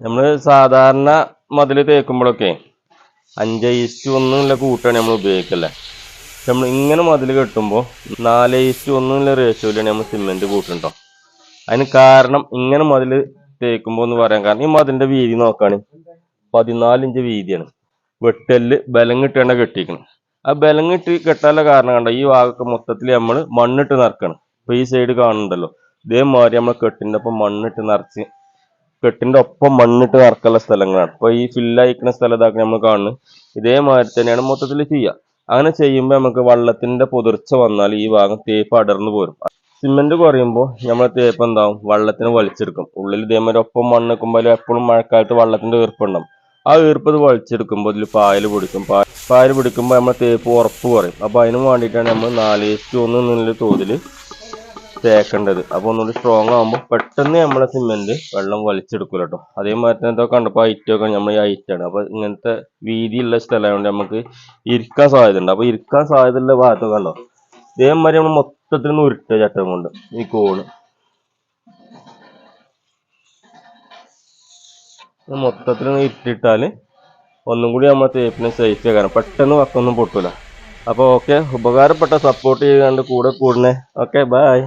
നമ്മൾ സാധാരണ മതിൽ തേക്കുമ്പോഴൊക്കെ അഞ്ച് ഈസ്റ്റ് ഒന്നുള്ള കൂട്ടാണ് നമ്മൾ ഉപയോഗിക്കല്ലേ. നമ്മൾ ഇങ്ങനെ മതിൽ കെട്ടുമ്പോൾ നാല് ഈസ്റ്റ് ഒന്നുള്ള റേഷ്യോയിലാണ് നമ്മൾ സിമെന്റ് കൂട്ടുണ്ടോ അതിന് കാരണം ഇങ്ങനെ മതിൽ തേക്കുമ്പോൾ എന്ന് പറയാൻ കാരണം ഈ മതിലിന്റെ വീതി നോക്കാണ്. പതിനാല് ഇഞ്ച് വീതിയാണ്. വെട്ടൽ ബലം കിട്ടേണ്ട കെട്ടിക്കണം ആ ബലം കിട്ടി കെട്ടാനുള്ള കാരണം കണ്ടോ? ഈ ഭാഗമൊക്കെ മൊത്തത്തിൽ നമ്മൾ മണ്ണിട്ട് നിറക്കണം. ഇപ്പൊ ഈ സൈഡ് കാണുന്നുണ്ടല്ലോ. ഇതേമാതിരി നമ്മൾ കെട്ടിന്റെ ഒപ്പം മണ്ണിട്ട് നിറച്ച് കെട്ടിന്റെ ഒപ്പം മണ്ണിട്ട് നിറക്കുള്ള സ്ഥലങ്ങളാണ്. ഇപ്പൊ ഈ ഫില്ലയക്കുന്ന സ്ഥലം ഇതാക്കി നമ്മൾ കാണുന്നത്. ഇതേമാതിരി തന്നെയാണ് മൊത്തത്തിൽ ചെയ്യുക. അങ്ങനെ ചെയ്യുമ്പോൾ നമുക്ക് വള്ളത്തിന്റെ പുതിർച്ച വന്നാൽ ഈ ഭാഗം തേപ്പ് അടർന്നു പോരും. സിമെന്റ് കുറയുമ്പോൾ നമ്മൾ തേപ്പ് എന്താവും? വള്ളത്തിന് വലിച്ചെടുക്കും. ഉള്ളിൽ ഇതേമാതിരി ഒപ്പം മണ്ണ് നിൽക്കുമ്പോൾ എപ്പോഴും മഴക്കാലത്ത് വള്ളത്തിന്റെ ഈർപ്പുണ്ടാവും ആ ഈർപ്പ് ഇത് വലിച്ചെടുക്കുമ്പോൾ ഇതിൽ പായൽ പിടിക്കും. പായൽ പിടിക്കുമ്പോൾ നമ്മൾ തേപ്പ് ഉറപ്പ് കുറയും. അപ്പൊ അതിന് വേണ്ടിയിട്ടാണ് നമ്മൾ നാല് ഇസ്റ്റു ഒന്ന് എന്നുള്ള തോതിൽ തേക്കേണ്ടത്. അപ്പൊ ഒന്നുകൂടി സ്ട്രോങ് ആകുമ്പോൾ പെട്ടെന്ന് നമ്മളെ സിമെന്റ് വെള്ളം വലിച്ചെടുക്കൂല കേട്ടോ അതേമാതിരി തന്നെ ഇതൊക്കെ കണ്ടപ്പോൾ ഐറ്റൊക്കെ നമ്മൾ ഈ height ആണ്. അപ്പൊ ഇങ്ങനത്തെ വീതിയുള്ള സ്ഥലമായതുകൊണ്ട് നമുക്ക് ഇരിക്കാൻ സാധ്യത ഉണ്ട് അപ്പൊ ഇരിക്കാൻ സാധ്യതയുള്ള ഭാഗത്തൊക്കെ കണ്ടോ? ഇതേമാതിരി നമ്മൾ മൊത്തത്തിൽ നിന്ന് ഉരുട്ടുക ചട്ടം കൊണ്ട് ഈ കോണ്. മൊത്തത്തിൽ ഒന്ന് ഇട്ടിട്ടാൽ ഒന്നും കൂടി നമ്മൾ തേപ്പിനെ സേഫ് ആക്കാൻ പെട്ടെന്ന് വക്കൊന്നും പൊട്ടൂല. അപ്പോൾ ഓക്കെ ഉപകാരപ്പെട്ട സപ്പോർട്ട് ചെയ്യാണ്ട് കൂടെ കൂടുന്നേ ഓക്കെ ബൈ